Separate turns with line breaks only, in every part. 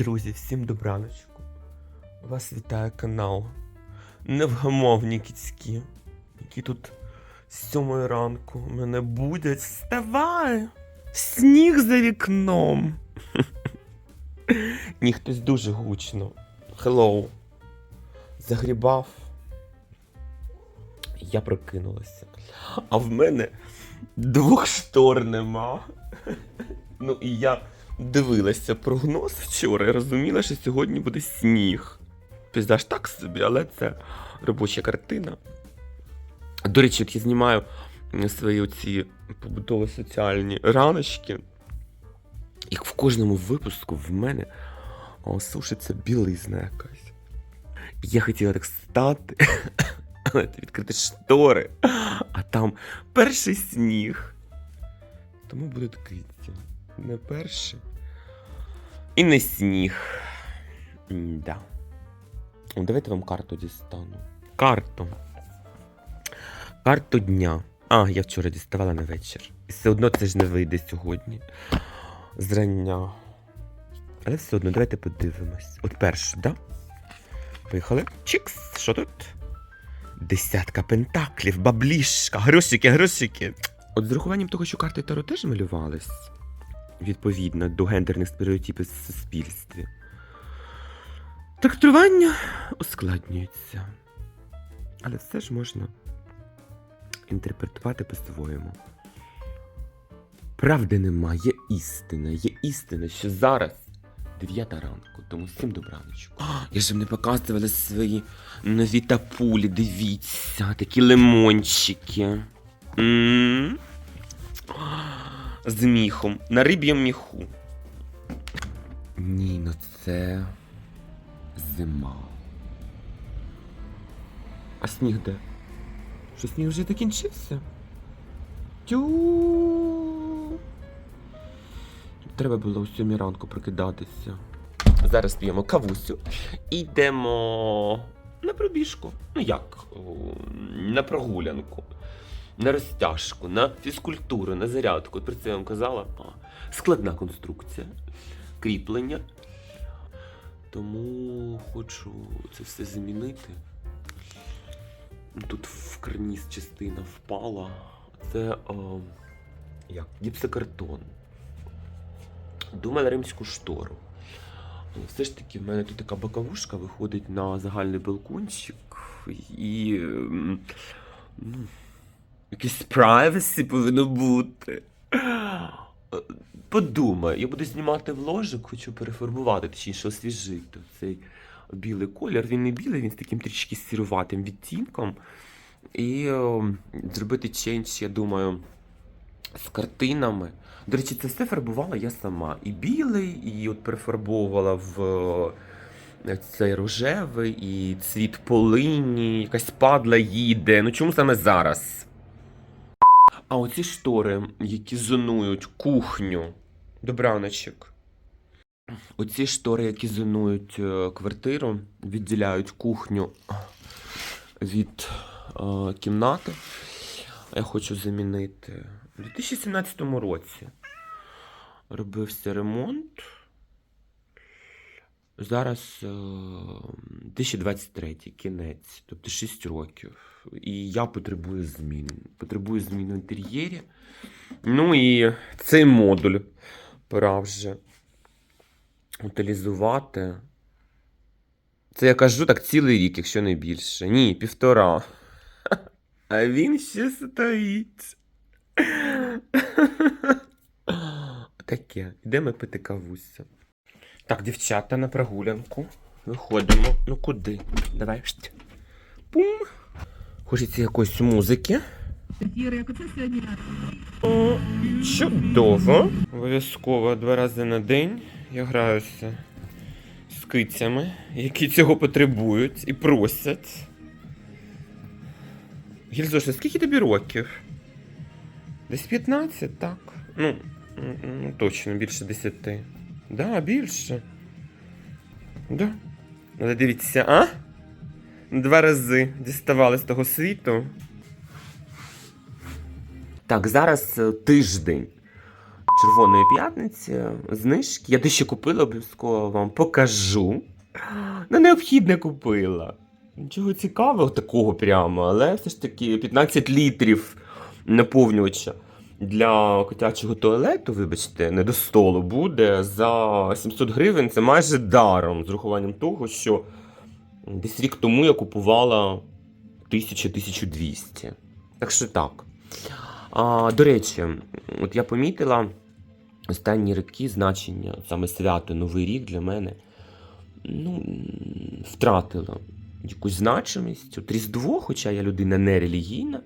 Друзі, всім добраночку. Вас вітає канал Невгамовні кіцькі, які тут з сьомої ранку мене будять. Вставай! Сніг за вікном. Ні, хтось дуже гучно. Хеллоу. Загрібав. Я прокинулася. А в мене двох штор нема. Ну і я дивилася прогноз вчора і розуміла, що сьогодні буде сніг. Піздаш так собі, але це робоча картина. До речі, от я знімаю свої оці побутово-соціальні раночки. І в кожному випуску в мене сушиться білизна якась. Я хотіла так стати, але відкрити штори, а там перший сніг. Тому будуть киті. Не перший. І не сніг. Да. О, Давайте вам карту дістану. Карту. Карту дня. А, я вчора діставала на вечір. І все одно це ж не вийде сьогодні. Зрання. Але все одно, давайте подивимось. От першу, да? Поїхали. Чікс, що тут? Десятка пентаклів, баблішка, грошики, грошики. От з урахуванням того, що карти Таро теж малювались, відповідно до гендерних стереотипів в суспільстві. Трактування ускладнюється. Але все ж можна інтерпретувати по-своєму. Правди нема, є істина, є істина, що зараз дев'ята ранку, тому всім добраночку. Я ж не показувала свої нові тапулі, дивіться, такі лимончики. М. З міхом, на риб'ям міху. Ні, ну це зима. А сніг де? Що сніг вже закінчився? Тю. Треба було о сьомій ранку прокидатися. Зараз п'ємо кавусю йдемо на пробіжку. Ну як? На прогулянку, на розтяжку, на фізкультуру, на зарядку. От про це я вам казала. А, Складна конструкція, кріплення. Тому хочу це все замінити. Тут в карніз частина впала. Це о, як? гіпсокартон. Думаю на римську штору. Але все ж таки в мене тут така боковушка виходить на загальний балкончик і. ем, Ну, якесь privacy повинно бути. Подумай, я буду знімати вложик, хочу перефарбувати, точніше освіжити цей білий колір. Він не білий, він з таким трішки сіруватим відтінком. І е, зробити ченч, я думаю, з картинами. До речі, це все фарбувала я сама. І білий, і от перефарбовувала в е, цей рожевий, і цвіт полині, якась падла їде. Ну чому саме зараз? А оці штори, які зонують кухню. Добраночок. Оці штори, які зонують е, квартиру, відділяють кухню від е, кімнати. Я хочу замінити. У 2017 році робився ремонт. Зараз е, 2023 кінець, тобто 6 років. І я потребую змін. Потребую змін в інтер'єрі. Ну і цей модуль пора вже утилізувати. Це я кажу так цілий рік, якщо не більше. Ні, півтора. А він ще стоїть. Таке. Йдемо пити кавуся. Так, дівчата, на прогулянку. Виходимо. Ну куди? Давай. Пум. Хочеться якоїсь музики.
Сьогодні
О, чудово. Обов'язково два рази на день я граюся з кицями, які цього потребують і просять. Гільзоша, скільки тобі років? Десь 15, так. Ну, ну точно, більше 10. Да, більше. Да. Але дивіться, а? Два рази діставали з того світу. Так, зараз е, тиждень Червоної п'ятниці, знижки. Я дещо купила, обов'язково вам покажу. Ну, необхідне купила. Нічого цікавого такого прямо, але все ж таки 15 літрів наповнювача для котячого туалету, вибачте, не до столу буде за 700 гривень. Це майже даром, з урахуванням того, що десь рік тому я купувала 1000-1200. Так що так. А, до речі, от я помітила останні роки значення, саме свято Новий рік для мене ну, втратило якусь значимість. От Різдво, хоча я людина не релігійна.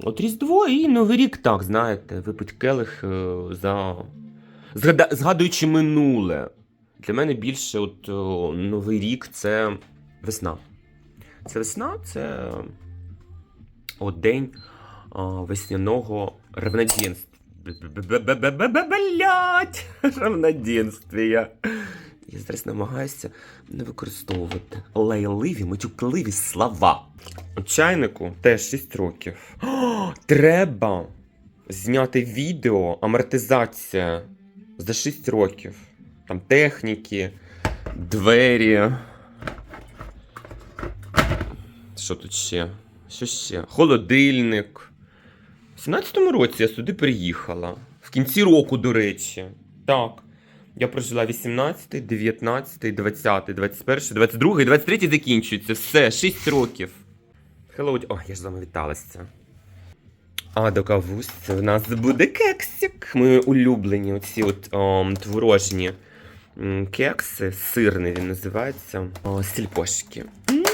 От Різдво і Новий рік, так, знаєте, випить келих е, за. Згада... Згадуючи минуле. Для мене більше от, о, Новий рік це весна. Це весна, це от день а, весняного равноденствия. Блять! Равноденствия. Я зараз намагаюся не використовувати лайливі, матюкливі слова. Чайнику теж 6 років. О, треба зняти відео амортизація за 6 років. Там техніки, двері. Що тут ще? Що ще? Холодильник. У 17-му році я сюди приїхала. В кінці року, до речі. Так. Я прожила 18, 19, 20, 21, 22, 23 закінчується. Все, 6 років. Hello, О, я ж з вами віталася. А до кавусь в нас буде кексик. Мої улюблені оці от ом, творожні кекси. Сирний він називається. О, сількошки. М.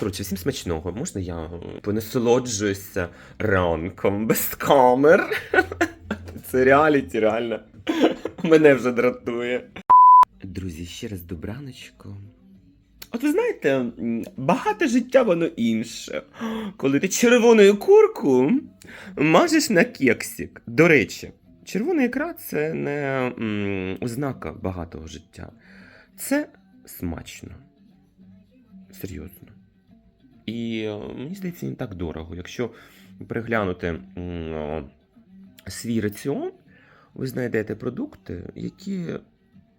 Коротше, всім смачного. Можна я понасолоджуюся ранком без камер? Це реаліті, реально. Мене вже дратує. Друзі, ще раз добраночко. От ви знаєте, м, багате життя воно інше. Коли ти червоною курку мажеш на кексик. До речі, червона ікра це не м, ознака багатого життя. Це смачно. Серйозно. І мені здається, не так дорого. Якщо о, свій раціон, ви знайдете продукти, які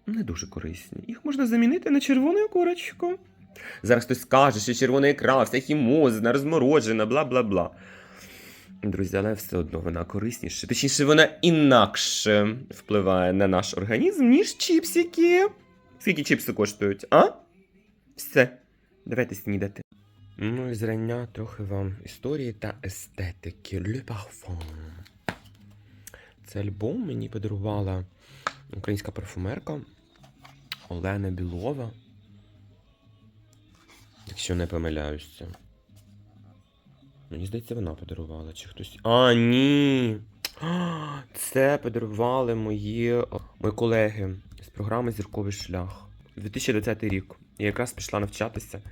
не дуже корисні. Їх можна замінити на червону курочку. Зараз хтось скаже, що червона ікра, вся хімозна, розморожена, бла бла бла. Друзі, але все одно вона корисніша. Точніше, вона інакше впливає на наш організм, ніж чіпсики. Скільки чіпси коштують, а? Все, давайте снідати. Ну і зрання трохи вам історії та естетики. Le. Цей альбом мені подарувала українська парфумерка Олена Білова. Якщо не помиляюся. Мені здається, вона подарувала, чи хтось. А, ні! Це подарували мої, мої колеги з програми Зірковий шлях. 2020 рік. Я якраз пішла навчатися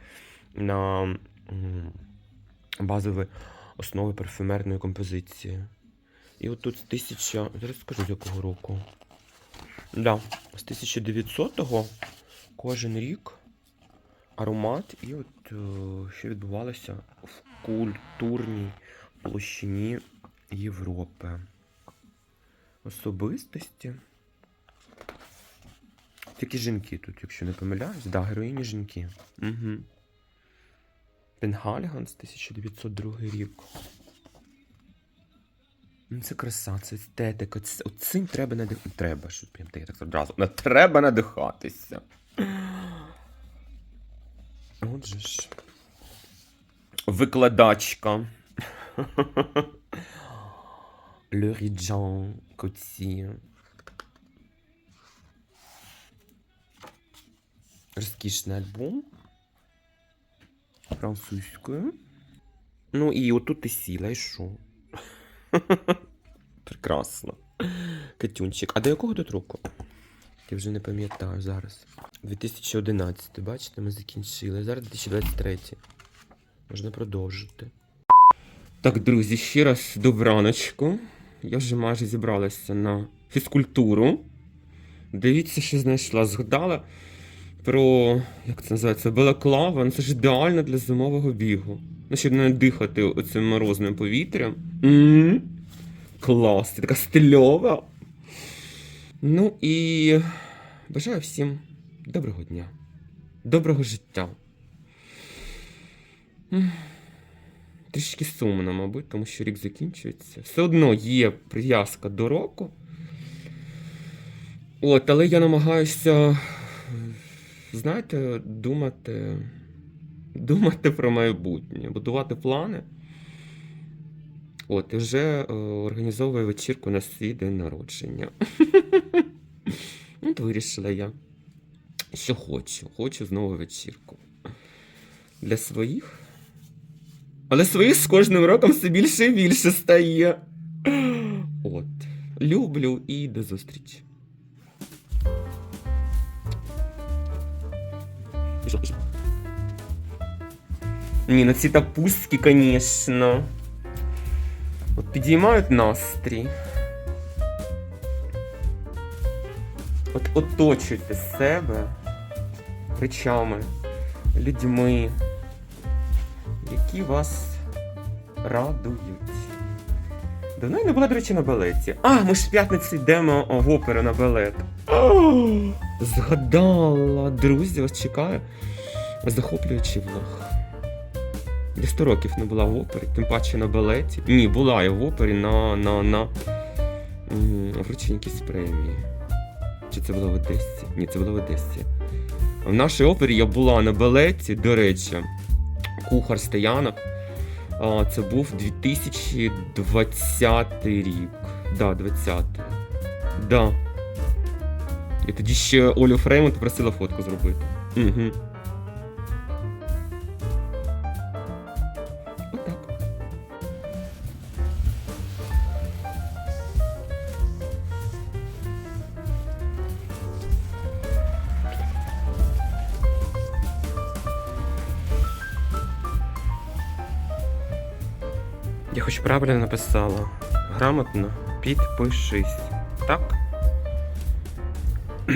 на базові основи парфюмерної композиції. І от тут з 1000... Зараз скажу з якого року. Да, з 1900-го кожен рік аромат, і от е, що відбувалося в культурній площині Європи. Особистості. Тільки жінки тут, якщо не помиляюсь, да, героїні жінки. Угу. Пенгальганс, 1902 рік. Ну, це краса, це естетика. Цим треба надихатися. Треба, що прям так, так одразу. Не треба надихатися. Отже ж. Викладачка. Rijan Coty. Розкішний альбом. Французькою. Ну і отут ти сіла, і що? Прекрасно. Катюнчик. А до якого тут року? Я вже не пам'ятаю зараз. 2011, бачите, ми закінчили. Зараз 2023. Можна продовжити. Так, друзі, ще раз добраночку. Я вже майже зібралася на фізкультуру. Дивіться, що знайшла. Згадала про, як це називається, балаклава. Ну, Це ж ідеально для зимового бігу. Ну, щоб не дихати оцим морозним повітрям. м Клас, ти така стильова. Ну і бажаю всім доброго дня, доброго життя. Трішки сумно, мабуть, тому що рік закінчується. Все одно є прив'язка до року. От, але я намагаюся, знаєте, думати, думати про майбутнє, будувати плани. От, і вже е, організовую вечірку на свій день народження. От вирішила я, що хочу. Хочу знову вечірку. Для своїх. Але своїх з кожним роком все більше і більше стає. От. Люблю і до зустрічі. Пішов, пішов. Ні, ну ці тапустки, звісно. От підіймають настрій. От оточуйте себе речами, людьми, які вас радують. Давно я не була, до речі, на балеті. А, ми ж в п'ятницю йдемо в оперу на балет. О, згадала, друзі, вас чекаю. Захоплюючий влог. Я 100 років не була в опері, тим паче на балеті. Ні, була я в опері на, на, на м, врученні якісь премії. Чи це було в Одесі? Ні, це було в Одесі. В нашій опері я була на балеті, до речі, кухар Стоянов. А, Це був 2020 рік. Да, 20. Да. І тоді ще Олю Фреймонт просила фотку зробити. Угу. Хоч правильно написала. Грамотно підпишись. Так?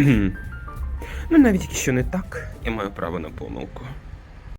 ну, навіть якщо не так, я маю право на помилку.